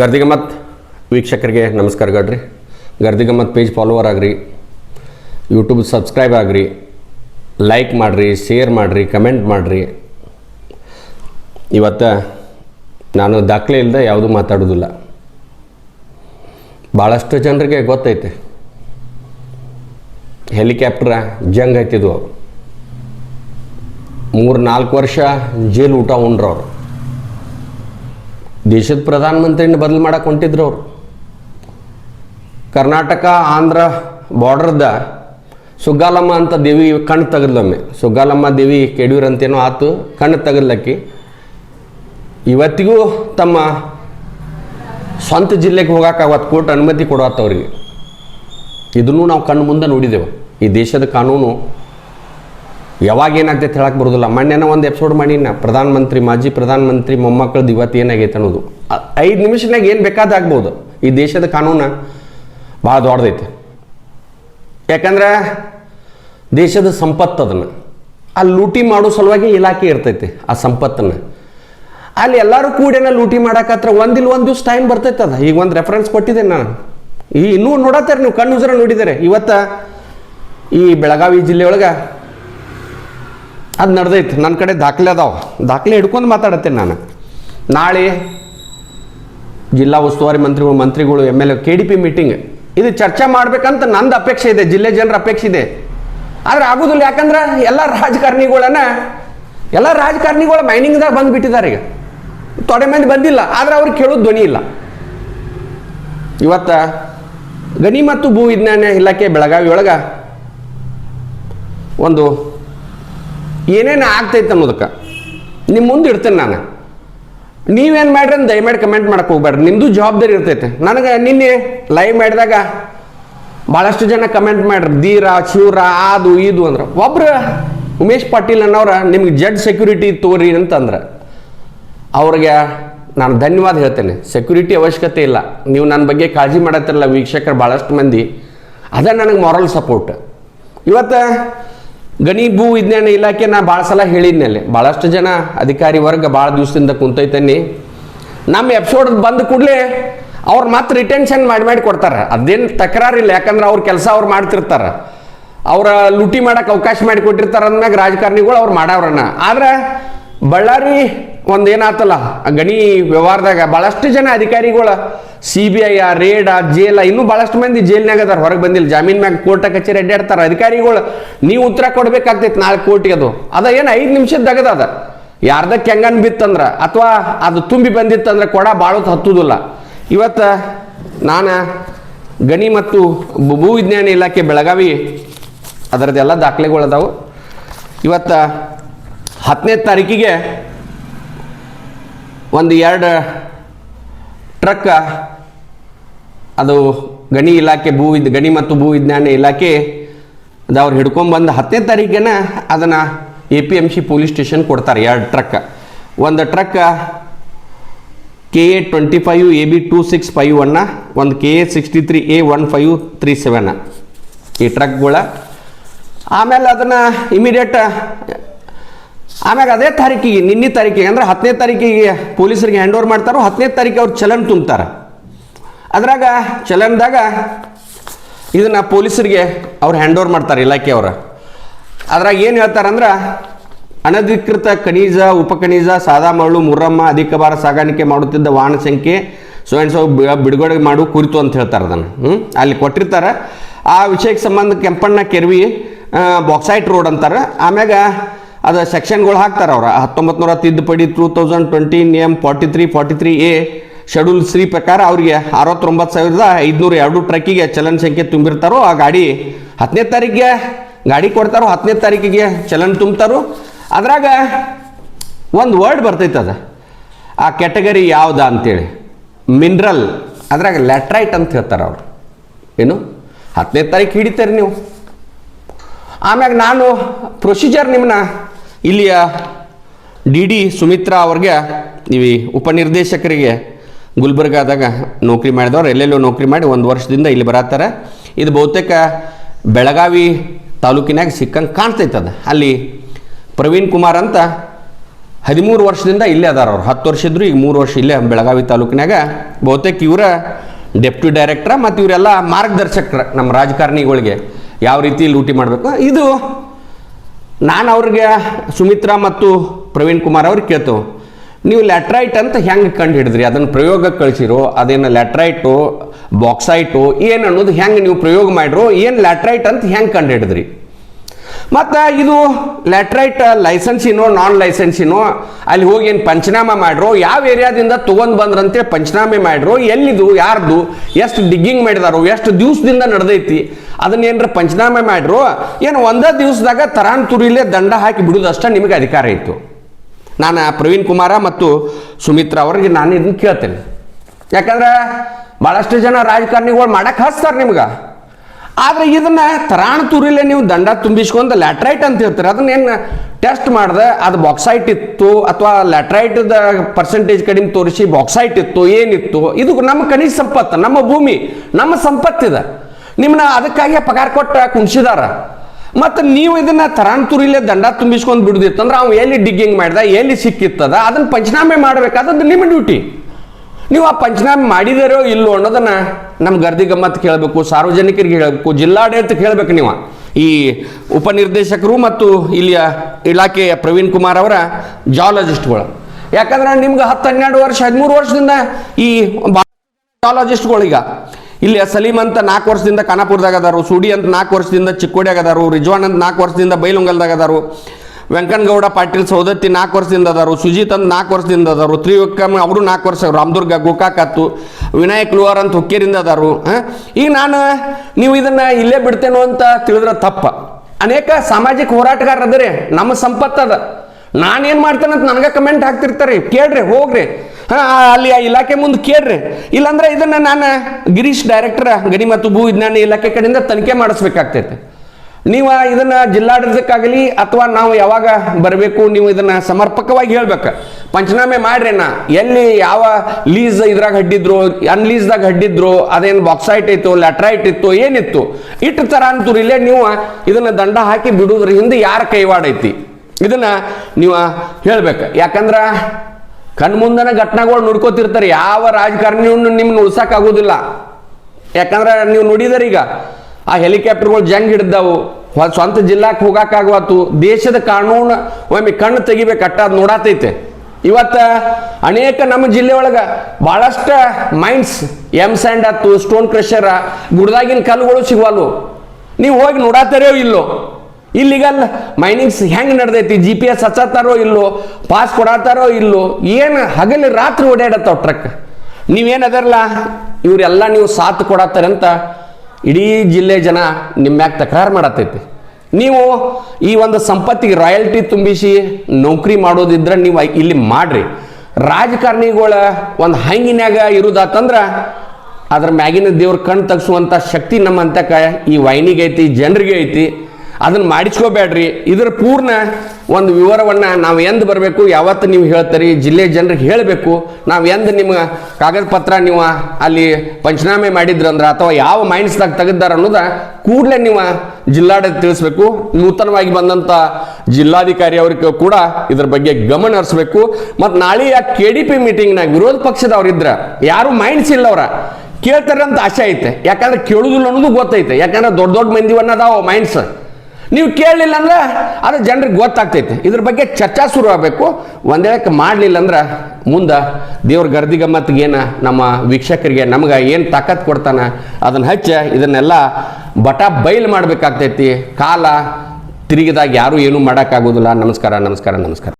ಗರ್ದಿಗಮ್ಮತ್ ವೀಕ್ಷಕರಿಗೆ ನಮಸ್ಕಾರ ಗಡ್ರಿ. ಗರ್ದಿಗಮ್ಮತ್ ಪೇಜ್ ಫಾಲೋವರ್ ಆಗ್ರಿ. ಯೂಟ್ಯೂಬ್ ಸಬ್ಸ್ಕ್ರೈಬ್ ಆಗ್ರಿ. ಲೈಕ್ ಮಾಡಿರಿ ಶೇರ್ ಮಾಡಿರಿ ಕಮೆಂಟ್ ಮಾಡಿರಿ. ಇವತ್ತು ನಾನು ದಾಖಲೆ ಇಲ್ಲದೆ ಯಾವುದೂ ಮಾತಾಡೋದಿಲ್ಲ. ಭಾಳಷ್ಟು ಜನರಿಗೆ ಗೊತ್ತೈತೆ. ಹೆಲಿಕಾಪ್ಟ್ರ ಜಂಗ್ ಐತಿದ್ವು ಮೂರು ನಾಲ್ಕು ವರ್ಷ ಜೈಲು ಊಟ ಉಂಡ್ರವ್ರು. ದೇಶದ ಪ್ರಧಾನಮಂತ್ರಿನ ಬದಲು ಮಾಡಕ್ಕೆ ಹೊಂಟಿದ್ರು ಅವರು. ಕರ್ನಾಟಕ, ಆಂಧ್ರ ಬಾರ್ಡರ್ದ ಸುಗ್ಗಾಲಮ್ಮ ಅಂತ ದೇವಿ ಕಣ್ಣು ತೆಗೆದ್ಲೊಮ್ಮೆ. ಸುಗ್ಗಾಲಮ್ಮ ದೇವಿ ಕೆಡೂರ್ ಅಂತೇನೋ ಆತು, ಕಣ್ಣು ತೆಗೆದ್ಲಕ್ಕಿ. ಇವತ್ತಿಗೂ ತಮ್ಮ ಸ್ವಂತ ಜಿಲ್ಲೆಗೆ ಹೋಗೋಕ್ಕಾಗತ್ತು ಕೋರ್ಟ್ ಅನುಮತಿ ಕೊಡತ್ತ ಅವ್ರಿಗೆ ಇದನ್ನು ನಾವು ಕಣ್ಣು ಮುಂದೆ ನೋಡಿದೆವು. ಈ ದೇಶದ ಕಾನೂನು ಯಾವಾಗ ಏನಾಗ್ತೈತೆ ಹೇಳಕ್ಕೆ ಬರೋದಿಲ್ಲ. ಮೊನ್ನೆನ ಒಂದು ಎಪಿಸೋಡ್ ಮಾಡಿನ, ಪ್ರಧಾನಮಂತ್ರಿ, ಮಾಜಿ ಪ್ರಧಾನಮಂತ್ರಿ ಮೊಮ್ಮಕ್ಕಳದ್ದು ಇವತ್ತು ಏನಾಗೈತೆ ಅನ್ನೋದು ಐದು ನಿಮಿಷನಾಗ ಏನು ಬೇಕಾದಾಗ್ಬೋದು ಈ ದೇಶದ ಕಾನೂನು ಭಾಳ ದೊಡ್ಡದೈತೆ. ಯಾಕಂದ್ರೆ ದೇಶದ ಸಂಪತ್ತು ಅದನ್ನು. ಅಲ್ಲಿ ಲೂಟಿ ಮಾಡೋ ಸಲುವಾಗಿ ಇಲಾಖೆ ಇರ್ತೈತಿ ಆ ಸಂಪತ್ತನ್ನು. ಅಲ್ಲಿ ಎಲ್ಲರೂ ಕೂಡೇನ ಲೂಟಿ ಮಾಡಕತ್ರ ಒಂದಿಲ್ಲ ಒಂದು ದಿವ್ಸ ಟೈಮ್ ಬರ್ತೈತೆ ಅದ. ಈಗ ಒಂದು ರೆಫರೆನ್ಸ್ ಕೊಟ್ಟಿದ್ದೆ ನಾನು. ಈ ಇನ್ನೂ ನೋಡತ್ತಾರೆ ನೀವು, ಕಣ್ಣು ನೋಡಿದರೆ ಇವತ್ತು ಈ ಬೆಳಗಾವಿ ಜಿಲ್ಲೆಯೊಳಗೆ ಅದು ನಡೆದೈತೆ. ನನ್ನ ಕಡೆ ದಾಖಲೆ ಅದಾವ. ದಾಖಲೆ ಹಿಡ್ಕೊಂಡು ಮಾತಾಡತ್ತೇನೆ ನಾನು. ನಾಳೆ ಜಿಲ್ಲಾ ಉಸ್ತುವಾರಿ ಮಂತ್ರಿಗಳು ಮಂತ್ರಿಗಳು, M L A, K D P meeting ಇದು ಚರ್ಚೆ ಮಾಡ್ಬೇಕಂತ ನಂದು ಅಪೇಕ್ಷೆ ಇದೆ. ಜಿಲ್ಲೆ ಜನರ ಅಪೇಕ್ಷೆ ಇದೆ. ಆದ್ರೆ ಆಗೋದಿಲ್ಲ. ಯಾಕಂದ್ರೆ ಎಲ್ಲ ರಾಜಕಾರಣಿಗಳನ್ನ, ಎಲ್ಲ ರಾಜಕಾರಣಿಗಳು ಮೈನಿಂಗ್ದಾಗ ಬಂದುಬಿಟ್ಟಿದ್ದಾರೆ ಈಗ. ತೊಡೆ ಮಂದಿ ಬಂದಿಲ್ಲ. ಆದ್ರೆ ಅವ್ರಿಗೆ ಕೇಳೋದು ಧ್ವನಿ ಇಲ್ಲ. ಇವತ್ತ ಗಣಿ ಮತ್ತು ಭೂ ವಿಜ್ಞಾನ ಇಲಾಖೆ ಬೆಳಗಾವಿ ಒಳಗೆ ಒಂದು ಏನೇನು ಆಗ್ತೈತೆ ಅನ್ನೋದಕ್ಕೆ. ನಿಮ್ಮ ಮುಂದೆ ಇಡ್ತೇನೆ ನಾನು. ನೀವೇನು ಮಾಡ್ರಿ ಅಂತ ದಯಮಾಡಿ ಕಮೆಂಟ್ ಮಾಡಕ್ಕೆ ಹೋಗ್ಬೇಡ್ರಿ ನಿಮ್ಮದು ಜವಾಬ್ದಾರಿ ಇರ್ತೈತೆ. ನನಗೆ ನಿನ್ನೆ ಲೈವ್ ಮಾಡಿದಾಗ ಭಾಳಷ್ಟು ಜನ ಕಮೆಂಟ್ ಮಾಡ್ರಿ. ಧೀರ ಶಿವ್ರ ಅದು ಇದು ಅಂದ್ರೆ. ಒಬ್ರು ಉಮೇಶ್ ಪಾಟೀಲ್ ಅನ್ನೋರ ನಿಮ್ಗೆ ಜಡ್ ಸೆಕ್ಯೂರಿಟಿ ತೋರಿ ಅಂತಂದ್ರೆ. ಅವ್ರಿಗೆ ನಾನು ಧನ್ಯವಾದ ಹೇಳ್ತೇನೆ. ಸೆಕ್ಯೂರಿಟಿ ಅವಶ್ಯಕತೆ ಇಲ್ಲ. ನೀವು ನನ್ನ ಬಗ್ಗೆ ಕಾಳಜಿ ಮಾಡತ್ತಿರಲ್ಲ ವೀಕ್ಷಕರು ಭಾಳಷ್ಟು ಮಂದಿ. ಅದೇ ನನಗೆ ಮಾರಲ್ ಸಪೋರ್ಟ್ ಇವತ್ತು ಗಣಿ ಭೂ ವಿಜ್ಞಾನ ಇಲಾಖೆ ನಾ ಭಾಳ ಸಲ ಹೇಳಿದ್ನಲ್ಲಿ. ಭಾಳಷ್ಟು ಜನ ಅಧಿಕಾರಿ ವರ್ಗ ಭಾಳ ದಿವಸದಿಂದ ಕುಂತೈತನ್ನಿ. ನಮ್ಮ ಎಪಿಸೋಡ್ ಬಂದ ಕೂಡಲೇ ಅವ್ರು ಮತ್ತೆ ರಿಟೆನ್ಷನ್ ಮಾಡಿ ಮಾಡಿ ಕೊಡ್ತಾರೆ. ಅದೇನು ತಕರಾರಿಲ್ಲ ಯಾಕಂದ್ರೆ ಅವ್ರ ಕೆಲಸ ಅವ್ರು ಮಾಡ್ತಿರ್ತಾರೆ. ಅವರ ಲೂಟಿ ಮಾಡಕ್ಕೆ ಅವಕಾಶ ಮಾಡಿ ಕೊಟ್ಟಿರ್ತಾರೆ ಅಂದ್ಮ್ಯಾಗ ರಾಜಕಾರಣಿಗಳು ಅವ್ರು ಮಾಡವ್ರನ್ನ ಆದ್ರೆ ಬಳ್ಳಾರಿ ಒಂದು ಏನಾತಲ್ಲ ಆ ಗಣಿ ವ್ಯವಹಾರದಾಗ ಭಾಳಷ್ಟು ಜನ ಅಧಿಕಾರಿಗಳು C B I raid, jail, ಇನ್ನೂ ಭಾಳಷ್ಟು ಮಂದಿ ಜೈಲ್ನಾಗ ಅದಾರ, ಹೊರಗೆ ಬಂದಿಲ್ಲ. ಜಾಮೀನ್ ಮ್ಯಾಗ ಕೋರ್ಟ ಕಚೇರಿ ಅಡ್ಡಾಡ್ತಾರ. ಅಧಿಕಾರಿಗಳು, ನೀವು ಉತ್ತರ ಕೊಡ್ಬೇಕಾಗ್ತೈತಿ ನಾಲ್ಕು ಕೋರ್ಟಿಗೆ ಅದು. ಅದ ಏನು ಐದು ನಿಮಿಷದ ಅದ. ಯಾರ್ದ ಕೆಂಗನ್ ಬಿತ್ತಂದ್ರ, ಅಥವಾ ಅದು ತುಂಬಿ ಬಂದಿತ್ತಂದ್ರೆ ಕೊಡ ಬಾಳೋದು ಹತ್ತುದಿಲ್ಲ. ಇವತ್ತು ನಾನು ಗಣಿ ಮತ್ತು ಭೂ- ವಿಜ್ಞಾನ ಇಲಾಖೆ ಬೆಳಗಾವಿ ಅದರದ್ದೆಲ್ಲ ದಾಖಲೆಗಳದಾವು ಇವತ್ತು ಹತ್ತನೇ ತಾರೀಕಿಗೆ ಒಂದು ಎರಡು ಟ್ರಕ್ ಅದು ಗಣಿ ಇಲಾಖೆ ಭೂ ವಿದ್, ಗಣಿ ಮತ್ತು ಭೂ ವಿಜ್ಞಾನ ಇಲಾಖೆ ಅದು ಅವ್ರು ಹಿಡ್ಕೊಂಬಂದು ಹತ್ತನೇ ತಾರೀಕಿನ ಅದನ್ನು A P M C police station ಕೊಡ್ತಾರೆ, ಎರಡು ಟ್ರಕ್ ಒಂದು truck K A twenty five, A B two six five ಒನ್ನ ಒಂದು K A sixty three, A one five three seven ಈ ಟ್ರಕ್ಗಳ. ಆಮೇಲೆ ಅದನ್ನು ಇಮಿಡಿಯೇಟ್ ಆಮ್ಯಾಗ ಅದೇ ತಾರೀಕಿಗೆ, ನಿನ್ನೆ ತಾರೀಕಿಗೆ, ಅಂದ್ರೆ ಹತ್ತನೇ ತಾರೀಕಿಗೆ ಪೊಲೀಸರಿಗೆ ಹ್ಯಾಂಡ್ ಓವರ್ ಮಾಡ್ತಾರೋ, ಹತ್ತನೇ ತಾರೀಕಿಗೆ ಅವ್ರು ಚಲನ್ ತುಂಬ್ತಾರೆ. ಅದ್ರಾಗ ಚಲನ್ದಾಗ ಇದನ್ನು ಪೊಲೀಸರಿಗೆ ಅವ್ರು ಹ್ಯಾಂಡ್ ಓವರ್ ಮಾಡ್ತಾರೆ ಇಲಾಖೆಯವರು ಅದ್ರಾಗ ಏನು ಹೇಳ್ತಾರಂದ್ರೆ ಅನಧಿಕೃತ ಖನಿಜ, ಉಪಖನಿಜ, ಸಾದಾ ಮರಳು ಮುರಮ್ಮ ಅಧಿಕ ಭಾರ ಸಾಗಾಣಿಕೆ ಮಾಡುತ್ತಿದ್ದ ವಾಹನ ಸಂಖ್ಯೆ ಸ್ವಯಂ ಆ್ಯಂಡ್ ಬಿಡುಗಡೆ ಮಾಡು, ಕುರಿತು ಅಂತ ಹೇಳ್ತಾರೆ ಅದನ್ನು. ಹ್ಞೂ ಅಲ್ಲಿ ಕೊಟ್ಟಿರ್ತಾರೆ. ಆ ವಿಷಯಕ್ಕೆ ಸಂಬಂಧ ಕೆಂಪಣ್ಣ ಕೆರವಿ ಬಾಕ್ಸೈಟ್ ರೋಡ್ ಅಂತಾರೆ. ಆಮ್ಯಾಗ ಅದು ಸೆಕ್ಷನ್ಗಳು ಹಾಕ್ತಾರೆ ಅವ್ರು. ಹತ್ತೊಂಬತ್ತು ನೂರ ತಿದ್ದುಪಡಿ two thousand twenty ನಿಯಮ್ forty three forty three A schedule three ಪ್ರಕಾರ ಅವರಿಗೆ ಅರವತ್ತೊಂಬತ್ತು ಸಾವಿರದ ಐದುನೂರ ಎರಡು ಟ್ರಕ್ಕಿಗೆ ಚಲನ್ ಸಂಖ್ಯೆ ತುಂಬಿರ್ತಾರೋ ಆ ಗಾಡಿ ಹತ್ತನೇ ತಾರೀಕಿಗೆ ಗಾಡಿ ಕೊಡ್ತಾರೋ ಹತ್ತನೇ ತಾರೀಕಿಗೆ ಚಲನ್ ತುಂಬ್ತಾರೋ. ಅದ್ರಾಗ ಒಂದು ವರ್ಡ್ ಬರ್ತೈತೆ ಅದು. ಆ ಕ್ಯಾಟಗರಿ ಯಾವ್ದ ಅಂತೇಳಿ. ಮಿನ್ರಲ್ ಅದ್ರಾಗ ಲ್ಯಾಟ್ರೈಟ್ ಅಂತ ಹೇಳ್ತಾರೆ ಅವ್ರು. ಏನು? ಹತ್ತನೇ ತಾರೀಕು ಹಿಡಿತಾರೆ ನೀವು. ಆಮ್ಯಾಗ ನಾನು ಪ್ರೊಸೀಜರ್ ನಿಮ್ಮನ್ನ ಇಲ್ಲಿಯ ಡಿ ಡಿ ಸುಮಿತ್ರಾ ಅವ್ರಿಗೆ ನೀವು ಉಪನಿರ್ದೇಶಕರಿಗೆ ಗುಲ್ಬರ್ಗಾದಾಗ ನೌಕರಿ ಮಾಡಿದವ್ರು. ಎಲ್ಲೆಲ್ಲೋ ನೌಕರಿ ಮಾಡಿ ಒಂದು ವರ್ಷದಿಂದ ಇಲ್ಲಿ ಬರತ್ತಾರೆ. ಇದು ಬಹುತೇಕ ಬೆಳಗಾವಿ ತಾಲೂಕಿನಾಗ ಸಿಕ್ಕಂಗೆ ಕಾಣ್ತೈತದ. ಅಲ್ಲಿ ಪ್ರವೀಣ್ ಕುಮಾರ್ ಅಂತ ಹದಿಮೂರು ವರ್ಷದಿಂದ ಇಲ್ಲೇ ಅದಾರ ಅವ್ರು. ಹತ್ತು ವರ್ಷ ಇದ್ರು ಈಗ ಮೂರು ವರ್ಷ ಇಲ್ಲೇ ಬೆಳಗಾವಿ ತಾಲೂಕಿನಾಗ ಬಹುತೇಕ ಇವರ ಡೆಪ್ಟಿ ಡೈರೆಕ್ಟ್ರ ಮತ್ತು ಇವರೆಲ್ಲ ಮಾರ್ಗದರ್ಶಕರ ನಮ್ಮ ರಾಜಕಾರಣಿಗಳಿಗೆ ಯಾವ ರೀತಿ ಲೂಟಿ ಮಾಡಬೇಕು. ಇದು ನಾನು ಅವ್ರಿಗೆ ಸುಮಿತ್ರಾ ಮತ್ತು ಪ್ರವೀಣ್ ಕುಮಾರ್ ಅವ್ರಿಗೆ ಕೇಳ್ತೇವೆ. ನೀವು ಲ್ಯಾಟ್ರೈಟ್ ಅಂತ ಹೆಂಗೆ ಕಂಡು ಹಿಡಿದ್ರಿ ಅದನ್ನು ಪ್ರಯೋಗ ಕಳಿಸಿರೋ, ಅದೇನು ಲ್ಯಾಟ್ರೈಟು ಬಾಕ್ಸೈಟು ಏನು ಅನ್ನೋದು ಹೆಂಗೆ ನೀವು ಪ್ರಯೋಗ ಮಾಡಿರೋ, ಏನು ಲ್ಯಾಟ್ರೈಟ್ ಅಂತ ಹೆಂಗೆ ಕಂಡು ಹಿಡಿದ್ರಿ ಮತ್ತು ಇದು ಲ್ಯಾಟ್ರೈಟ್ ಲೈಸೆನ್ಸಿನೋ, ನಾನ್ ಲೈಸೆನ್ಸಿನೋ, ಅಲ್ಲಿ ಹೋಗಿ ಏನು ಪಂಚನಾಮ ಮಾಡ್ರೋ, ಯಾವ ಏರಿಯಾದಿಂದ ತೊಗೊಂಡು ಬಂದ್ರಂತೇಳಿ ಪಂಚನಾಮೆ ಮಾಡ್ರೋ, ಎಲ್ಲಿದು, ಯಾರ್ದು, ಎಷ್ಟು ಡಿಗ್ಗಿಂಗ್ ಮಾಡಿದಾರೋ, ಎಷ್ಟು ದಿವಸದಿಂದ ನಡೆದೈತಿ ಅದನ್ನೇನ್ರ ಪಂಚನಾಮೆ ಮಾಡ್ರು? ಏನು ಒಂದೇ ದಿವಸದಾಗ ತರಾನ್ ತುರಿಲೇ ದಂಡ ಹಾಕಿ ಬಿಡೋದು ನಿಮಗೆ ಅಧಿಕಾರ ಇತ್ತು. ನಾನು ಪ್ರವೀಣ್ ಕುಮಾರ ಮತ್ತು ಸುಮಿತ್ರಾ ಅವ್ರಿಗೆ ನಾನು ಇದನ್ನು ಕೇಳ್ತೇನೆ. ಯಾಕಂದ್ರೆ ಭಾಳಷ್ಟು ಜನ ರಾಜಕಾರಣಿಗಳು ಮಾಡಕ್ಕೆ ಹಚ್ತಾರೆ ನಿಮ್ಗೆ. ಆದರೆ ಇದನ್ನ ತರಾಣ ತುರಿಲೆ ನೀವು ದಂಡ ತುಂಬಿಸ್ಕೊಂಡು ಲ್ಯಾಟ್ರೈಟ್ ಅಂತ ಹೇಳ್ತಾರೆ. ಅದನ್ನೇನು ಟೆಸ್ಟ್ ಮಾಡಿದೆ? ಅದು ಬಾಕ್ಸೈಟ್ ಇತ್ತು ಅಥವಾ ಲ್ಯಾಟ್ರೈಟ್ದ ಪರ್ಸೆಂಟೇಜ್ ಕಡಿಮೆ ತೋರಿಸಿ ಬಾಕ್ಸೈಟ್ ಇತ್ತು, ಏನಿತ್ತು? ಇದು ನಮ್ಮ ಖನಿಜ ಸಂಪತ್ತು, ನಮ್ಮ ಭೂಮಿ, ನಮ್ಮ ಸಂಪತ್ತಿದೆ. ನಿಮ್ಮನ್ನ ಅದಕ್ಕಾಗಿ ಪಗಾರ ಕೊಟ್ಟ ಕುಣಿಸಿದಾರ ಮತ್ತು ನೀವು ಇದನ್ನ ತರಾಣ್ತುರಿಲೆ ದಂಡ ತುಂಬಿಸ್ಕೊಂಡು ಬಿಡುದಿತ್ತಂದ್ರೆ ಅವ್ ಎಲ್ಲಿ ಡಿಗ್ಗಿಂಗ್ ಮಾಡ್ದ, ಎಲ್ಲಿ ಸಿಕ್ಕಿತ್ತದ ಅದನ್ನ ಪಂಚನಾಮೆ ಮಾಡಬೇಕಾದದ್ದು ನಿಮ್ಮ ಡ್ಯೂಟಿ. ನೀವು ಆ ಪಂಚನಾಮೆ ಮಾಡಿದಾರೋ ಇಲ್ಲೋ ಅನ್ನೋದನ್ನ ನಮ್ಮ ಗರ್ದಿ ಗಮ್ಮತ್ ಕೇಳಬೇಕು, ಸಾರ್ವಜನಿಕರಿಗೆ ಹೇಳಬೇಕು ಜಿಲ್ಲಾಡಳಿತಕ್ಕೆ ಹೇಳ್ಬೇಕು ನೀವು. ಈ ಉಪನಿರ್ದೇಶಕರು ಮತ್ತು ಇಲ್ಲಿಯ ಇಲಾಖೆಯ ಪ್ರವೀಣ್ ಕುಮಾರ್ ಅವರ ಜಾಲಜಿಸ್ಟ್ಗಳು. ಯಾಕಂದ್ರೆ ನಿಮ್ಗೆ ಹತ್ತು ಹನ್ನೆರಡು ವರ್ಷ, ಹದಿಮೂರು ವರ್ಷದಿಂದ ಈ ಜಾಲಜಿಸ್ಟ್ಗಳೀಗ ಇಲ್ಲಿ ಸಲೀಮ್ ಅಂತ ನಾಲ್ಕು ವರ್ಷದಿಂದ ಖಾನಾಪುರದಾಗ ಅದಾರು, ಸೂಡಿ ಅಂತ ನಾಲ್ಕು ವರ್ಷದಿಂದ ಚಿಕ್ಕೋಡಿಯಾಗ ಅದಾರು, ರಿಜ್ವಾನ್ ಅಂತ ನಾಲ್ಕು ವರ್ಷದಿಂದ ಬೈಲುಂಗಲ್ದಾಗ ಅದಾರು ವೆಂಕನಗೌಡ ಪಾಟೀಲ್ ಸೌದತ್ತಿ ನಾಲ್ಕು ವರ್ಷದಿಂದ ಅದಾರು, ಸುಜಿತ್ ಅಂತ ನಾಲ್ಕು ವರ್ಷದಿಂದ ಅದಾರು, ತ್ರಿವಿಕ್ರಮ್ ಅವರು ನಾಲ್ಕು ವರ್ಷ ರಾಮದುರ್ಗ, ಗೋಕಾಕತ್ತು, ವಿನಾಯಕ್ ಲುವಾರ್ ಅಂತ ಹುಕ್ಕೇರಿಂದ ಅದಾರು ಈಗ ನಾನು ನೀವು ಇದನ್ನ ಇಲ್ಲೇ ಬಿಡ್ತೇನೋ ಅಂತ ತಿಳಿದ್ರೆ ತಪ್ಪ. ಅನೇಕ ಸಾಮಾಜಿಕ ಹೋರಾಟಗಾರರು ಅದರಿ ನಮ್ಮ ಸಂಪತ್ತದ ನಾನೇನು ಮಾಡ್ತೇನೆ ಅಂತ ನನಗೆ ಕಮೆಂಟ್ ಹಾಕ್ತಿರ್ತಾರೆ, ಕೇಳ್ರಿ, ಹೋಗ್ರಿ. ಹಾ ಅಲ್ಲಿ ಆ ಇಲಾಖೆ ಮುಂದೆ ಕೇಳ್ರಿ. ಇಲ್ಲಾಂದ್ರೆ ಇದನ್ನ ನಾನು ಗಿರೀಶ್ ಡೈರೆಕ್ಟರ್ ಗಣಿ ಮತ್ತು ಭೂ ವಿಜ್ಞಾನ ಇಲಾಖೆ ಕಡೆಯಿಂದ ತನಿಖೆ ಮಾಡಿಸ್ಬೇಕಾಗ್ತೈತೆ. ನೀವು ಇದನ್ನ ಜಿಲ್ಲಾಡಳಿತಕ್ಕಾಗಲಿ ಅಥವಾ ನಾವು ಯಾವಾಗ ಬರಬೇಕು, ನೀವು ಇದನ್ನ ಸಮರ್ಪಕವಾಗಿ ಹೇಳ್ಬೇಕು. ಪಂಚನಾಮೆ ಮಾಡ್ರಿ ನಾ. ಎಲ್ಲಿ ಯಾವ ಲೀಸ್ ಇದ್ರಾಗ ಹಡ್ಡಿದ್ರು ಅನ್ಲೀಸ್ದಾಗ ಹಡ್ಡಿದ್ರು, ಅದೇನು ಬಾಕ್ಸೈಟ್ ಇತ್ತು ಲ್ಯಾಟ್ರೈಟ್ ಇತ್ತು, ಏನಿತ್ತು. ಇಟ್ಟು ತರ ಅಂತೂರಿಲ್ಲೇ ನೀವು ಇದನ್ನ ದಂಡ ಹಾಕಿ ಬಿಡುವುದ್ರ ಹಿಂದೆ ಯಾರ ಕೈವಾಡೈತಿ? ಇದನ್ನ ನೀವು ಹೇಳ್ಬೇಕು. ಯಾಕಂದ್ರ ಕಣ್ಮುಂದನ ಘಟನೆಗಳು ನುಡ್ಕೋತಿರ್ತಾರೆ. ಯಾವ ರಾಜಕಾರಣಿಯನ್ನು ನಿಮ್ನ ಉಳ್ಸಕ್ಕಾಗೋದಿಲ್ಲ ಯಾಕಂದ್ರೆ ನೀವು ನೋಡಿದಾರೆ ಈಗ ಆ ಹೆಲಿಕಾಪ್ಟರ್ಗಳು ಜಂಗ್ ಹಿಡ್ದವು. ಸ್ವಂತ ಜಿಲ್ಲಾಕ್ ಹೋಗಾಕಾಗವತ್ತು ದೇಶದ ಕಾನೂನು ಒಮ್ಮೆ ಕಣ್ಣು ತೆಗಿಬೇಕು ಅದು ನೋಡಾತೈತೆ. ಇವತ್ತ ಅನೇಕ ನಮ್ಮ ಜಿಲ್ಲೆ ಒಳಗ ಬಹಳಷ್ಟ ಮೈನ್ಸ್ ಎಂ ಸ್ಯಾಂಡ್ ಆತು ಸ್ಟೋನ್ ಕ್ರಷರ, ಗುಡ್ದಾಗಿನ ಕಲ್ಲುಗಳು ಸಿಗವಲ್ವು. ನೀವು ಹೋಗಿ ನೋಡಾತಾರೋ ಇಲ್ಲೋ. ಇಲ್ಲಿಗಲ್ ಮೈನಿಂಗ್ಸ್ ಹೆಂಗೆ ನಡೆದೈತಿ? ಜಿ ಪಿ ಎಸ್ ಹಚ್ಚತ್ತಾರೋ ಇಲ್ಲೋ? ಪಾಸ್ ಕೊಡತ್ತಾರೋ ಇಲ್ಲೋ? ಏನು ಹಗಲಿ ರಾತ್ರಿ ಓಡಾಡತ್ತಾವ ಟ್ರಕ್ ನೀವೇನದಲ್ಲ ಇವರೆಲ್ಲ ನೀವು ಸಾಥ್ ಕೊಡತ್ತಾರೆ ಅಂತ ಇಡೀ ಜಿಲ್ಲೆ ಜನ ನಿಮ್ಮ ಮ್ಯಾಗ ತಕರಾರು ಮಾಡತ್ತೈತಿ. ನೀವು ಈ ಒಂದು ಸಂಪತ್ತಿಗೆ ರಾಯಲ್ಟಿ ತುಂಬಿಸಿ ನೌಕರಿ ಮಾಡೋದಿದ್ರೆ ನೀವು ಇಲ್ಲಿ ಮಾಡ್ರಿ. ರಾಜಕಾರಣಿಗಳ ಒಂದು ಹಂಗಿನ್ಯಾಗ ಇರುದಾತಂದ್ರೆ ಅದ್ರ ಮ್ಯಾಗಿನ ದೇವ್ರ ಕಣ್ ತಗ್ಸುವಂಥ ಶಕ್ತಿ ನಮ್ಮಂತಕ ಈ ವೈನಿಗೈತಿ ಜನರಿಗೆ ಐತಿ ಅದನ್ನ ಮಾಡಿಸ್ಕೋಬೇಡ್ರಿ. ಇದ್ರ ಪೂರ್ಣ ಒಂದು ವಿವರವನ್ನು ನಾವು ಎಂದು ಬರಬೇಕು? ಯಾವತ್ತು ನೀವು ಹೇಳ್ತೀರಿ? ಜಿಲ್ಲೆ ಜನರಿಗೆ ಹೇಳಬೇಕು. ನಾವು ಎಂದು ನಿಮ್ಮ ಕಾಗದ ಪತ್ರ ನೀವು ಅಲ್ಲಿ ಪಂಚನಾಮೆ ಮಾಡಿದ್ರಂದ್ರ ಅಥವಾ ಯಾವ ಮೈಂಡ್ಸ್ದಾಗ ತೆಗೆದಾರ ಅನ್ನೋದ ಕೂಡಲೇ ನೀವು ಜಿಲ್ಲಾಡಳಿತ ತಿಳಿಸ್ಬೇಕು. ನೂತನವಾಗಿ ಬಂದಂಥ ಜಿಲ್ಲಾಧಿಕಾರಿ ಅವ್ರಿಗೆ ಕೂಡ ಇದ್ರ ಬಗ್ಗೆ ಗಮನ ಹರಿಸ್ಬೇಕು. ಮತ್ತು ನಾಳೆ ಆ ಕೆ ಡಿ ಪಿ ಮೀಟಿಂಗ್ನಾಗ ವಿರೋಧ ಪಕ್ಷದವ್ರಿದ್ರ ಯಾರು ಮೈಂಡ್ಸ್ ಇಲ್ಲ ಅವ್ರ ಕೇಳ್ತಾರೆ ಅಂತ ಆಸೆ ಐತೆ. ಯಾಕಂದ್ರೆ ಕೇಳುದಿಲ್ಲ ಅನ್ನೋದು ಗೊತ್ತೈತೆ. ಯಾಕಂದ್ರೆ ದೊಡ್ಡ ದೊಡ್ಡ ಮಂದಿವನ್ನ ಅದಾವ ಮೈಂಡ್ಸ್ ನೀವು ಕೇಳಲಿಲ್ಲ ಅಂದ್ರೆ ಅದು ಜನರಿಗೆ ಗೊತ್ತಾಗ್ತೈತೆ. ಇದ್ರ ಬಗ್ಗೆ ಚರ್ಚಾ ಶುರು ಆಗಬೇಕು. ಒಂದೇಳಕ್ಕೆ ಮಾಡಲಿಲ್ಲ ಅಂದ್ರೆ ಮುಂದೆ ದೇವ್ರ ಗರ್ದಿ ಗಮ್ಮತ್ತಿಗೆ ನಮ್ಮ ವೀಕ್ಷಕರಿಗೆ ನಮ್ಗೆ ಏನು ತಾಕತ್ ಕೊಡ್ತಾನೆ ಅದನ್ನ ಹಚ್ಚ ಇದನ್ನೆಲ್ಲ ಬಟ ಬೈಲ್ ಮಾಡಬೇಕಾಗ್ತೈತಿ. ಕಾಲ ತಿರುಗಿದಾಗ ಯಾರೂ ಏನೂ ಮಾಡೋಕ್ಕಾಗೋದಿಲ್ಲ. ನಮಸ್ಕಾರ ನಮಸ್ಕಾರ ನಮಸ್ಕಾರ.